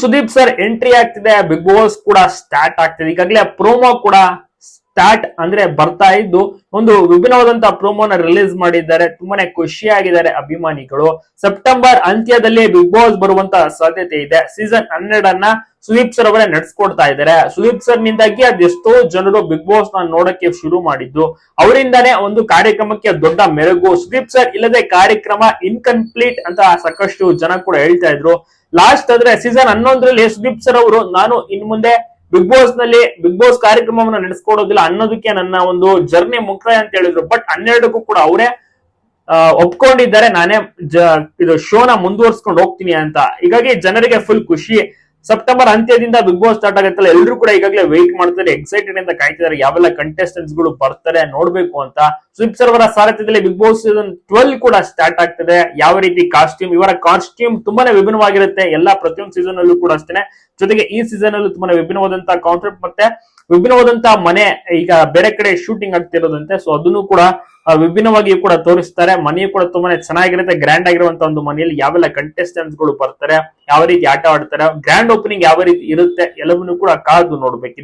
Sudeep sir entry ಆಗ್ತಿದೆ, big Boss ಕೂಡ start ಆಗ್ತಿದೆ. ಈಗಾಗಲೇ ಪ್ರೋಮೋ ಕೂಡ ಸ್ಟಾರ್ಟ್ ಅಂದ್ರೆ ಬರ್ತಾ ಇದ್ದು, ಒಂದು ವಿಭಿನ್ನವಾದಂತಹ ಪ್ರೋಮೋನ ರಿಲೀಸ್ ಮಾಡಿದ್ದಾರೆ. ತುಂಬಾನೇ ಖುಷಿಯಾಗಿದ್ದಾರೆ ಅಭಿಮಾನಿಗಳು. ಸೆಪ್ಟೆಂಬರ್ ಅಂತ್ಯದಲ್ಲಿ ಬಿಗ್ ಬಾಸ್ ಬರುವಂತ ಸಾಧ್ಯತೆ ಇದೆ. ಸೀಸನ್ ಹನ್ನೆರಡನ್ನ ಸುದೀಪ್ ಸರ್ ಅವರೇ ನಡೆಸ್ಕೊಡ್ತಾ ಇದ್ದಾರೆ. ಸುದೀಪ್ ಸರ್ ನಿಂದಾಗಿ ಅದೆಷ್ಟೋ ಜನರು ಬಿಗ್ ಬಾಸ್ನ ನೋಡಕ್ಕೆ ಶುರು ಮಾಡಿದ್ದು. ಅವರಿಂದಾನೇ ಒಂದು ಕಾರ್ಯಕ್ರಮಕ್ಕೆ ದೊಡ್ಡ ಮೆರುಗು. ಸುದೀಪ್ ಸರ್ ಇಲ್ಲದೆ ಕಾರ್ಯಕ್ರಮ ಇನ್ಕಂಪ್ಲೀಟ್ ಅಂತ ಸಾಕಷ್ಟು ಜನ ಕೂಡ ಹೇಳ್ತಾ ಇದ್ರು. ಲಾಸ್ಟ್ ಅಂದ್ರೆ ಸೀಸನ್ ಹನ್ನೊಂದರಲ್ಲಿ ಸುದೀಪ್ ಸರ್ ಅವರು, ನಾನು ಇನ್ ಮುಂದೆ ಬಿಗ್ ಬಾಸ್ನಲ್ಲಿ ಬಿಗ್ ಬಾಸ್ ಕಾರ್ಯಕ್ರಮವನ್ನು ನಡೆಸ್ಕೊಡೋದಿಲ್ಲ ಅನ್ನೋದಕ್ಕೆ ನನ್ನ ಒಂದು ಜರ್ನಿ ಮುಕ್ತಾಯ ಅಂತ ಹೇಳಿದ್ರು. ಬಟ್ ಹನ್ನೆರಡಕ್ಕೂ ಕೂಡ ಅವರೇ ಒಪ್ಕೊಂಡಿದ್ದಾರೆ. ನಾನೇ ಇದು ಶೋನ ಮುಂದುವರ್ಸ್ಕೊಂಡು ಹೋಗ್ತೀನಿ ಅಂತ. ಹೀಗಾಗಿ ಜನರಿಗೆ ಫುಲ್ ಖುಷಿ. ಸೆಪ್ಟೆಂಬರ್ ಅಂತ್ಯದಿಂದ ಬಿಗ್ ಬಾಸ್ ಸ್ಟಾರ್ಟ್ ಆಗುತ್ತಲ್ಲ ಎಲ್ಲರೂ ಕೂಡ ಈಗಾಗಲೇ ವೆಯ್ಟ್ ಮಾಡ್ತಾರೆ ಎಕ್ಸೈಟೆಡ್ ಅಂತ ಕಾಯ್ತಿದ್ದಾರೆ, ಯಾವೆಲ್ಲ ಕಂಟೆಸ್ಟೆಂಟ್ಸ್ಗಳು ಬರ್ತಾರೆ ನೋಡ್ಬೇಕು ಅಂತ. ಸ್ವಿಪ್ ಸರ್ವರ ಸಾರಥ್ಯದಲ್ಲಿ ಬಿಗ್ ಬಾಸ್ ಸೀಸನ್ ಟ್ವೆಲ್ ಕೂಡ ಸ್ಟಾರ್ಟ್ ಆಗ್ತದೆ. ಯಾವ ರೀತಿ ಕಾಸ್ಟ್ಯೂಮ್ ಇವರ ಕಾಸ್ಟ್ಯೂಮ್ ತುಂಬಾನೇ ವಿಭಿನ್ನವಾಗಿರುತ್ತೆ. ಎಲ್ಲಾ ಪ್ರತಿಯೊಂದು ಸೀಸನ್ ಅಲ್ಲೂ ಕೂಡ ಅಷ್ಟೇ ಜೊತೆಗೆ ಈ ಸೀಸನ್ ಅಲ್ಲೂ ತುಂಬಾನೇ ವಿಭಿನ್ನವಾದಂತಹ ಕಾನ್ಸೆಪ್ಟ್ ಮತ್ತೆ ವಿಭಿನ್ನವಾದಂತಹ ಮನೆ, ಈಗ ಬೇರೆ ಕಡೆ ಶೂಟಿಂಗ್ ಆಗ್ತಿರೋದಂತೆ. ಸೊ ಅದನ್ನು ಕೂಡ ವಿಭಿನ್ನವಾಗಿ ಕೂಡ ತೋರಿಸ್ತಾರೆ. ಮನೆಯು ಕೂಡ ತುಂಬಾನೇ ಚೆನ್ನಾಗಿರುತ್ತೆ. ಗ್ರ್ಯಾಂಡ್ ಆಗಿರುವಂತ ಒಂದು ಮನೆಯಲ್ಲಿ ಯಾವೆಲ್ಲ ಕಂಟೆಸ್ಟೆಂಟ್ಸ್ಗಳು ಬರ್ತಾರೆ, ಯಾವ ರೀತಿ ಆಟ ಆಡ್ತಾರೆ ಗ್ರ್ಯಾಂಡ್ ಓಪನಿಂಗ್ ಯಾವ ರೀತಿ ಇರುತ್ತೆ, ಎಲ್ಲವನ್ನೂ ಕೂಡ ಕಾದು ನೋಡ್ಬೇಕಿದೆ.